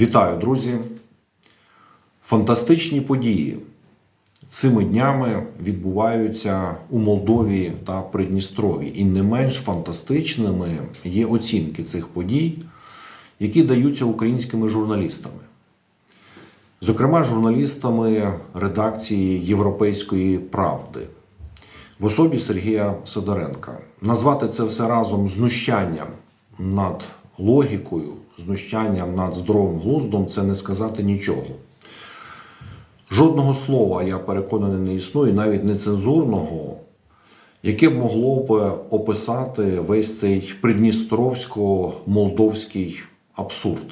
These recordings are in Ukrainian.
Вітаю, друзі! Фантастичні події цими днями відбуваються у Молдові та Придністрові. І не менш фантастичними є оцінки цих подій, які даються українськими журналістами. Зокрема, журналістами редакції Європейської правди в особі Сергія Сидоренка. Назвати це все разом знущанням над логікою, знущанням над здоровим глуздом це не сказати нічого. Жодного слова, я переконаний, не існує, навіть нецензурного, яке б могло б описати весь цей придністровсько-молдовський абсурд.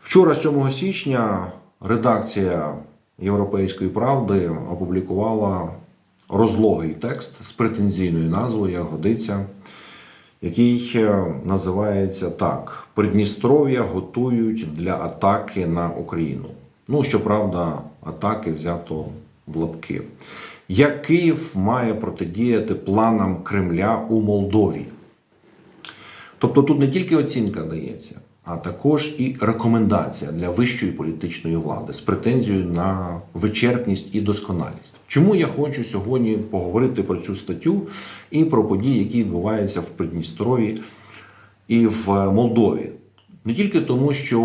Вчора, 7 січня, редакція Європейської правди опублікувала розлогий текст з претензійною назвою годиться, який е, називається так: Придністров'я готують для атаки на Україну. Ну, щоправда, атаки взято в лапки. Як Київ має протидіяти планам Кремля у Молдові? Тобто тут не тільки оцінка дається, а також і рекомендація для вищої політичної влади з претензією на вичерпність і досконалість. Чому я хочу сьогодні поговорити про цю статтю і про події, які відбуваються в Придністрові і в Молдові? Не тільки тому, що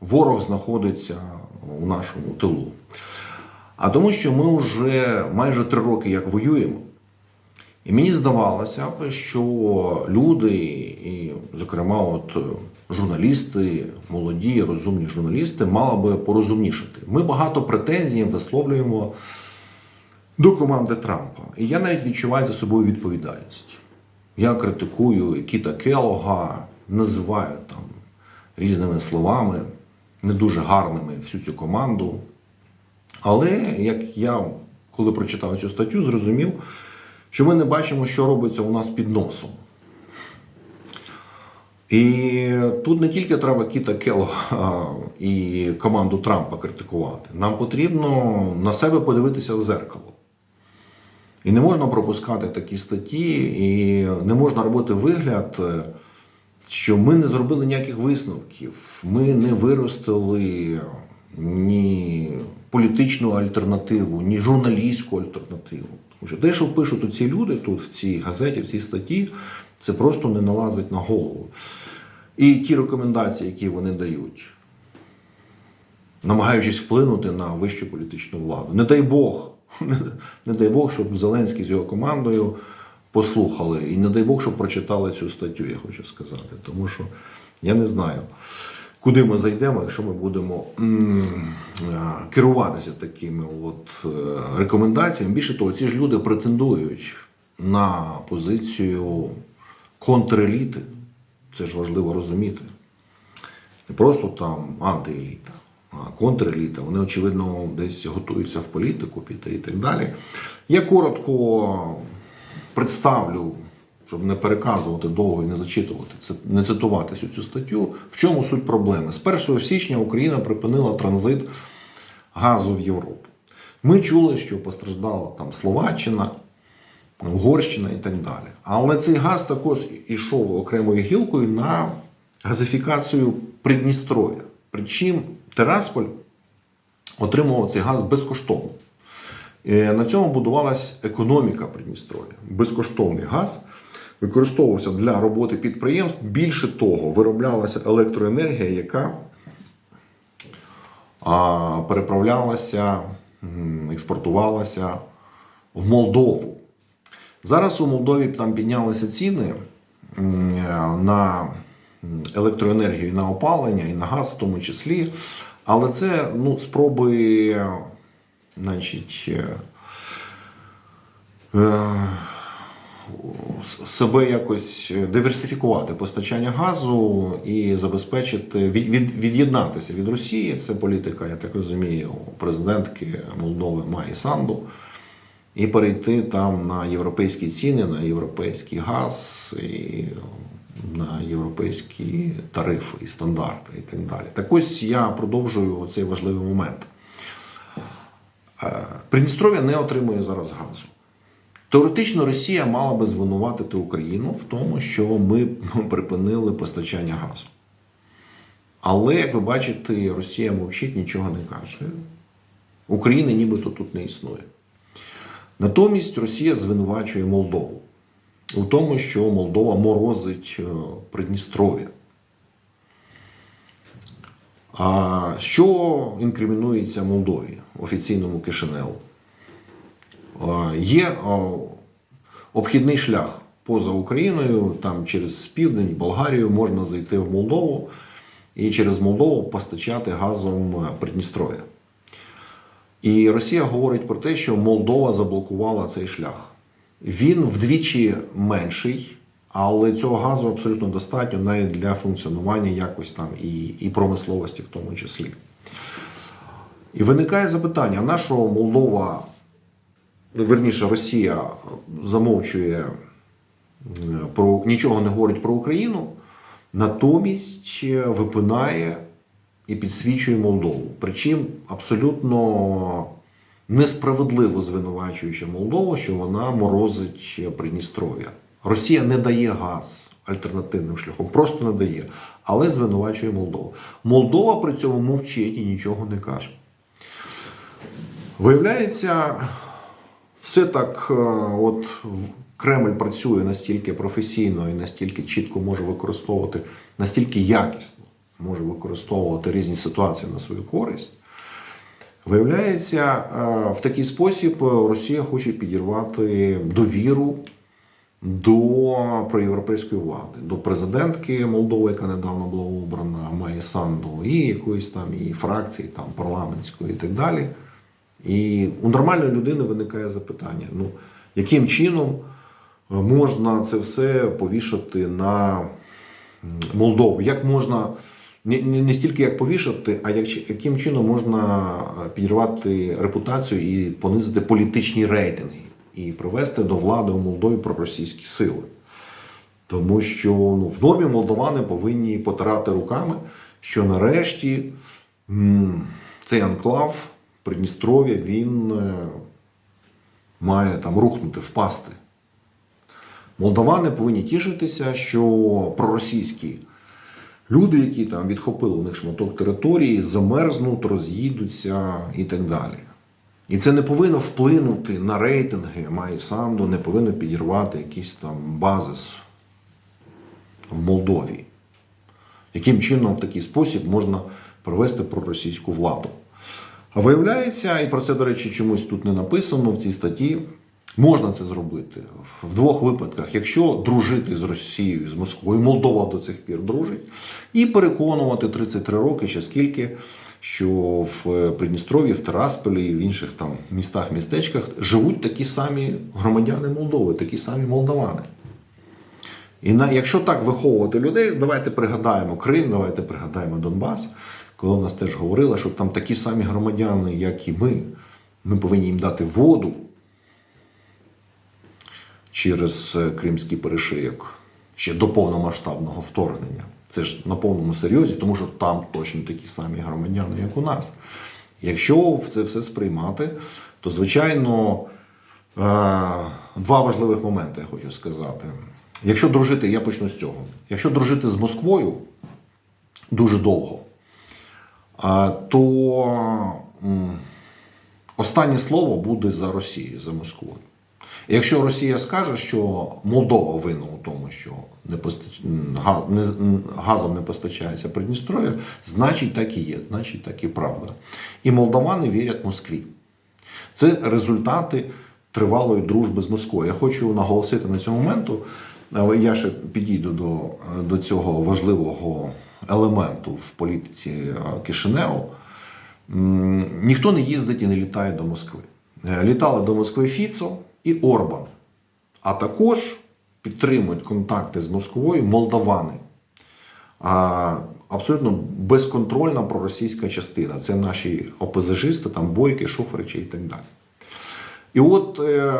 ворог знаходиться у нашому тилу, а тому, що ми вже майже три роки як воюємо. І мені здавалося б, що люди, і, зокрема, от журналісти, молоді, розумні журналісти, мали би порозумнішати. Ми багато претензій висловлюємо до команди Трампа. І я навіть відчуваю за собою відповідальність. Я критикую Кіта Келога, називаю там різними словами, не дуже гарними всю цю команду. Але як я, коли прочитав цю статтю, зрозумів, що ми не бачимо, що робиться у нас під носом. І тут не тільки треба Кіта Келога і команду Трампа критикувати. Нам потрібно на себе подивитися в зеркало. І не можна пропускати такі статті, і не можна робити вигляд, що ми не зробили ніяких висновків, ми не виростили ні політичну альтернативу, ні журналістську альтернативу. Тому що те, що пишуть ці люди тут, в цій газеті, в цій статті, це просто не налазить на голову. І ті рекомендації, які вони дають, намагаючись вплинути на вищу політичну владу. Не дай Бог, не дай Бог, щоб Зеленський з його командою послухали. І не дай Бог, щоб прочитали цю статтю, я хочу сказати. Тому що я не знаю, куди ми зайдемо, якщо ми будемо керуватися такими от е, рекомендаціями. Більше того, ці ж люди претендують на позицію контреліти. Це ж важливо розуміти. Не просто там антиеліта, а контреліта. Вони, очевидно, десь готуються в політику піти і так далі. Я коротко представлю, щоб не переказувати довго і не зачитувати, не цитувати цю статтю. В чому суть проблеми? З 1 січня Україна припинила транзит газу в Європу. Ми чули, що постраждала там Словаччина, Угорщина і так далі. Але цей газ також ішов окремою гілкою на газифікацію Придністров'я. Причому Терасполь отримував цей газ безкоштовно. Е, На цьому будувалась економіка Придністров'я. Безкоштовний газ використовувався для роботи підприємств. Більше того, вироблялася електроенергія, яка переправлялася, експортувалася в Молдову. Зараз у Молдові там піднялися ціни на електроенергію, на опалення, і на газ в тому числі. Але це ну, спроби, значить, е, е, себе якось диверсифікувати постачання газу і забезпечити від, від, від'єднатися від Росії. Це політика, я так розумію, президентки Молдови Маї Санду. І перейти там на європейські ціни, на європейський газ, і на європейські тарифи і стандарти, і так далі. Так ось я продовжую цей важливий момент. Е, Придністров'я не отримує зараз газу. Теоретично Росія мала би звинуватити Україну в тому, що ми припинили постачання газу. Але, як ви бачите, Росія мовчить, нічого не каже. України нібито тут не існує. Натомість Росія звинувачує Молдову у тому, що Молдова морозить е, Придністров'я. А що інкримінується Молдові офіційному Кишиневу? А, Є обхідний шлях поза Україною, там через південь, Болгарію можна зайти в Молдову і через Молдову постачати газом е, Придністров'я. І Росія говорить про те, що Молдова заблокувала цей шлях. Він вдвічі менший, але цього газу абсолютно достатньо навіть для функціонування якось там і, і промисловості, в тому числі. І виникає запитання: на що Молдова, верніше, Росія замовчує е, про нічого не говорить про Україну, натомість е, випинає і підсвічує Молдову. Причому абсолютно несправедливо звинувачуючи Молдову, що вона морозить Придністров'я. Росія не дає газ альтернативним шляхом, просто не дає, але звинувачує Молдову. Молдова при цьому мовчить і нічого не каже. Виявляється, все так, е, от Кремль працює настільки професійно і настільки чітко може використовувати, настільки якісно може використовувати різні ситуації на свою користь. Виявляється, е, в такий спосіб Росія хоче підірвати довіру до проєвропейської влади, до президентки Молдови, яка недавно була обрана, Майї Санду, і якоїсь там і фракції там, парламентської і так далі. І у нормальної людини виникає запитання: ну, яким чином можна це все повішати на Молдову? Як можна не, не, стільки як повішати, а як, яким чином можна підірвати репутацію і понизити політичні рейтинги і привести до влади у Молдові проросійські сили? Тому що ну, в нормі молдовани повинні потирати руками, що нарешті м, цей анклав Придністров'я він е, має там рухнути, впасти. Молдавани повинні тішитися, що проросійські люди, які там відхопили у них шматок території, замерзнуть, роз'їдуться і так далі. І це не повинно вплинути на рейтинги Майї Санду, не повинно підірвати якийсь там базис в Молдові. Яким чином в такий спосіб можна провести проросійську владу? Виявляється, і про це, до речі, чомусь тут не написано в цій статті. Можна це зробити в двох випадках, якщо дружити з Росією, з Москвою, Молдова до цих пір дружить, і переконувати 33 роки, ще скільки, що в Придністров'ї, в Тарасполі і в інших там містах, містечках живуть такі самі громадяни Молдови, такі самі молдавани. І на, якщо так виховувати людей, давайте пригадаємо Крим, давайте пригадаємо Донбас, коли у нас теж говорили, що там такі самі громадяни, як і ми, ми повинні їм дати воду через е, Кримський перешийок ще до повномасштабного вторгнення. Це ж на повному серйозі, тому що там точно такі самі громадяни, як у нас. Якщо це все сприймати, то звичайно е, два важливих моменти я хочу сказати. Якщо дружити, я почну з цього. Якщо дружити з Москвою дуже довго, то останнє слово буде за Росією, за Москвою. Якщо Росія скаже, що Молдова винна у тому, що не постач... газом не постачається Придністров'я, значить так і є, значить так і правда. І молдавани вірять Москві. Це результати тривалої дружби з Москвою. Я хочу наголосити на цьому моменту. але Я ще підійду до, до цього важливого елементу в політиці е, Кишиневу. М, Ніхто не їздить і не літає до Москви. Е, Літали до Москви Фіцо і Орбан, а також підтримують контакти з Москвою молдавани. А, абсолютно безконтрольна проросійська частина. Це наші ОПЗЖисти, там бойки, шоферичі і так далі. І от е,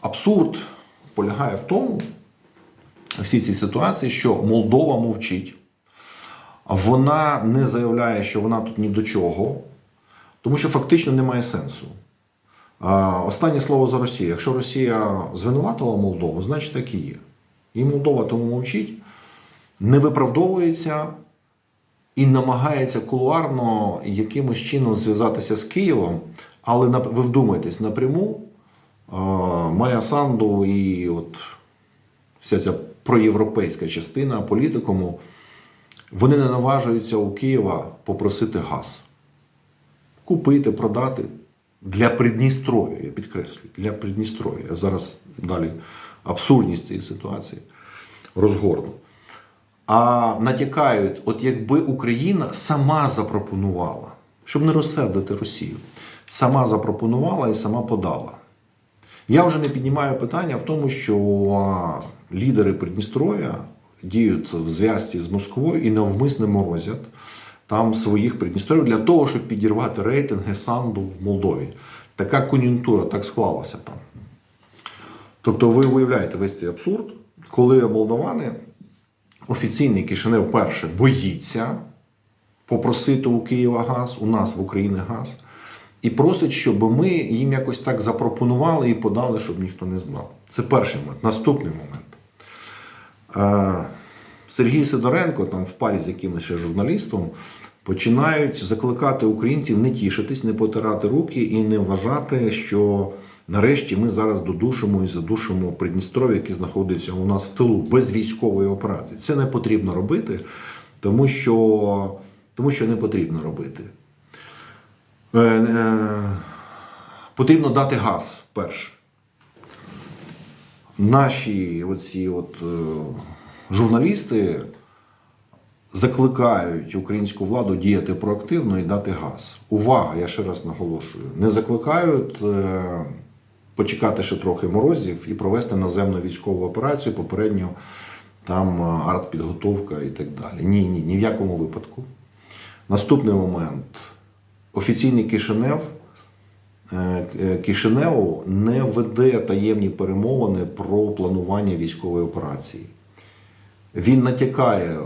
абсурд полягає в тому, всі ці ситуації, що Молдова мовчить, вона не заявляє, що вона тут ні до чого, тому що фактично немає сенсу. Останнє слово за Росію. Якщо Росія звинуватила Молдову, значить так і є. І Молдова тому мовчить, не виправдовується, і намагається кулуарно якимось чином зв'язатися з Києвом, але ви вдумайтесь, напряму Майя Санду і от вся ця проєвропейська частина політикуму, вони не наважуються у Києва попросити газ. Купити, продати для Придністров'я, я підкреслюю, для Придністров'я. Я зараз далі абсурдність цієї ситуації розгорну. А натякають, от якби Україна сама запропонувала, щоб не розсердити Росію, сама запропонувала і сама подала. Я вже не піднімаю питання в тому, що лідери Придністров'я діють в зв'язці з Москвою і навмисно морозять там своїх Придністров'я для того, щоб підірвати рейтинги Санду в Молдові. Така кон'юнктура так склалася там. Тобто, ви уявляєте весь цей абсурд, коли молдавани, офіційний Кишинев перше боїться попросити у Києва газ, у нас в Україні газ, і просить, щоб ми їм якось так запропонували і подали, щоб ніхто не знав. Це перший момент. Наступний момент. Е, Сергій Сидоренко, там в парі з якимось ще журналістом, починають закликати українців не тішитись, не потирати руки і не вважати, що нарешті ми зараз додушимо і задушимо Придністров'я, яке знаходиться у нас в тилу без військової операції. Це не потрібно робити, тому що, тому що не потрібно робити. Е, е, потрібно дати газ перше. Наші оці от, е, журналісти закликають українську владу діяти проактивно і дати газ. Увага, я ще раз наголошую, не закликають е, почекати ще трохи морозів і провести наземну військову операцію, попередньо там е, артпідготовка і так далі. Ні, ні, ні в якому випадку. Наступний момент. Офіційний Кишинев Кишиневу не веде таємні перемовини про планування військової операції. Він натякає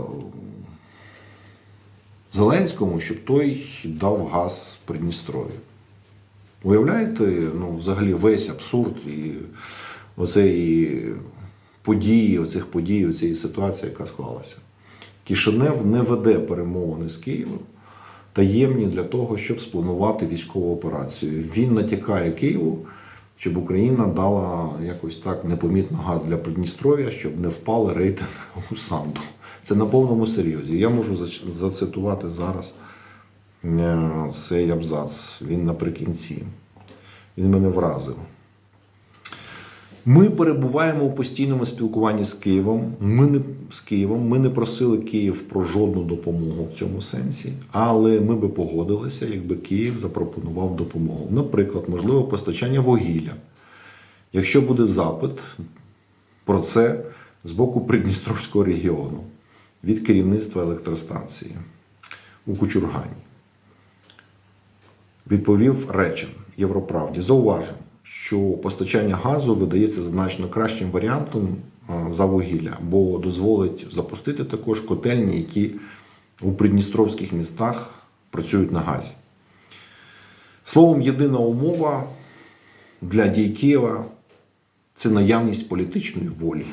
Зеленському, щоб той дав газ Придністров'ю. Уявляєте, ну, взагалі весь абсурд і оцеї події, оцих подій, оцієї ситуації, яка склалася. Кишинев не веде перемовини з Києвом таємні для того, щоб спланувати військову операцію. Він натякає Києву, щоб Україна дала якось так непомітно газ для Придністров'я, щоб не впали рейтинги у Санду. Це на повному серйозі. Я можу зацитувати зараз е, цей абзац. Він наприкінці. Він мене вразив. Ми перебуваємо у постійному спілкуванні з Києвом. Ми не з Києвом. Ми не просили Київ про жодну допомогу в цьому сенсі, але ми би погодилися, якби Київ запропонував допомогу. Наприклад, можливо, постачання вугілля. Якщо буде запит про це з боку Придністровського регіону від керівництва електростанції у Кучургані. Відповів Речин Європравді. Зауважимо, що постачання газу видається значно кращим варіантом за вугілля, бо дозволить запустити також котельні, які у придністровських містах працюють на газі. Словом, єдина умова для дій Києва це наявність політичної волі,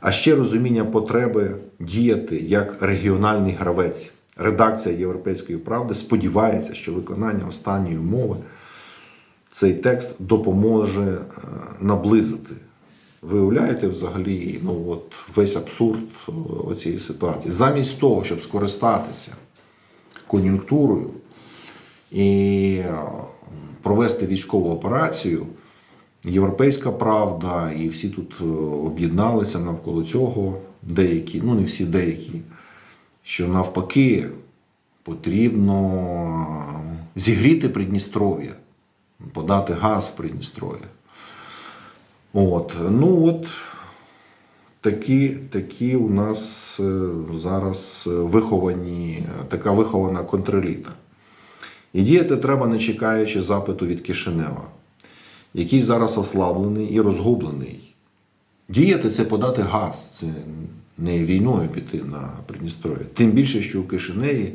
а ще розуміння потреби діяти як регіональний гравець. Редакція Європейської правди сподівається, що виконання останньої умови цей текст допоможе е, наблизити. Ви уявляєте взагалі ну, от, весь абсурд е, цієї ситуації. Замість того, щоб скористатися кон'юнктурою і е, провести військову операцію, Європейська правда і всі тут об'єдналися навколо цього, деякі, ну не всі деякі, що навпаки потрібно зігріти Придністров'я, подати газ в Придністров'я. От, ну от такі, такі у нас е, зараз е, виховані, така вихована контреліта. І діяти треба, не чекаючи запиту від Кишинева, який зараз ослаблений і розгублений. Діяти це подати газ, це не війною піти на Придністров'я. Тим більше, що у Кишиневі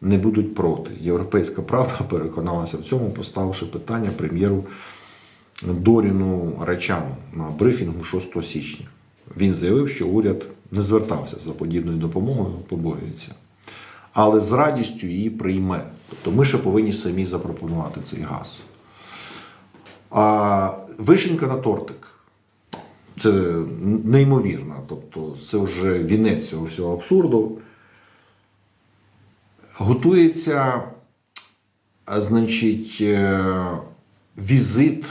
не будуть проти. Європейська правда переконалася в цьому, поставивши питання прем'єру Доріну Речану на брифінгу 6 січня. Він заявив, що уряд не звертався за подібною допомогою, побоюється. але з радістю її прийме. Тобто ми ще повинні самі запропонувати цей газ. А вишенька на тортик. Це неймовірно. Тобто, це вже вінець цього всього абсурду. Готується, значить, е, візит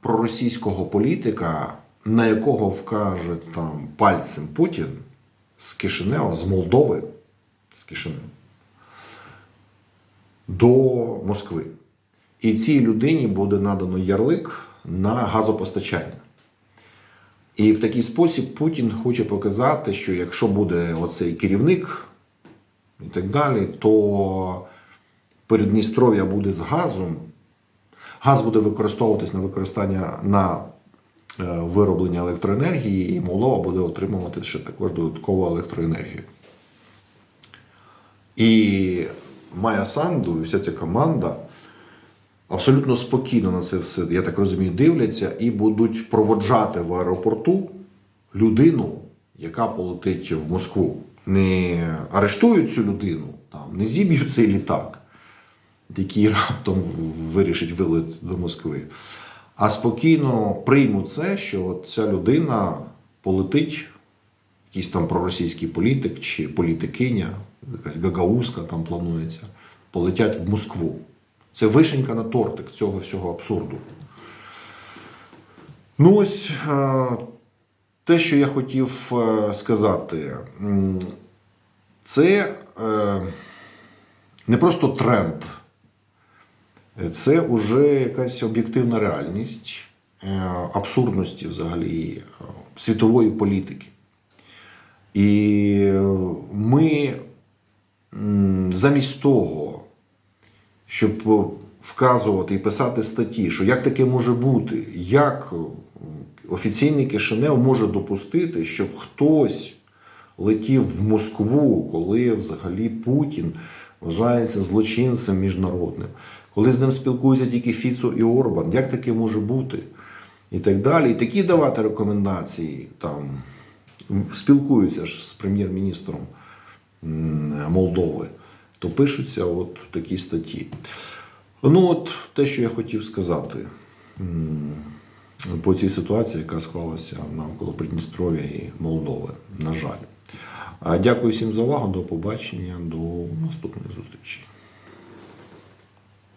проросійського політика, на якого вкаже там пальцем Путін з Кишинева, з Молдови, з Кишинева, до Москви. І цій людині буде надано ярлик на газопостачання. І в такий спосіб Путін хоче показати, що якщо буде оцей керівник і так далі, то Передністров'я буде з газом. Газ буде використовуватись на використання на е, вироблення електроенергії, і Молдова буде отримувати ще також додаткову електроенергію. І Майя Санду і вся ця команда абсолютно спокійно на це все, я так розумію, дивляться і будуть проводжати в аеропорту людину, яка полетить в Москву. Не арештують цю людину, там, не зіб'ють цей літак, який раптом вирішить вилет до Москви. А спокійно приймуть це, що ця людина полетить, якийсь там проросійський політик чи політикиня, якась гагаузка там планується, полетять в Москву. Це вишенька на тортик цього всього абсурду. Ну ось е, те, що я хотів е, сказати, це е, не просто тренд, це вже якась об'єктивна реальність е, абсурдності взагалі світової політики. І ми замість того, щоб вказувати і писати статті, що як таке може бути, як офіційний Кишинев може допустити, щоб хтось летів в Москву, коли взагалі Путін вважається злочинцем міжнародним, коли з ним спілкуються тільки Фіцо і Орбан, як таке може бути? І так далі. І такі давати рекомендації там спілкуються ж з прем'єр-міністром Молдови, то пишуться от такі статті. Ну, от те, що я хотів сказати по цій ситуації, яка склалася навколо Придністров'я і Молдови, на жаль. Дякую всім за увагу. До побачення, до наступних зустрічі.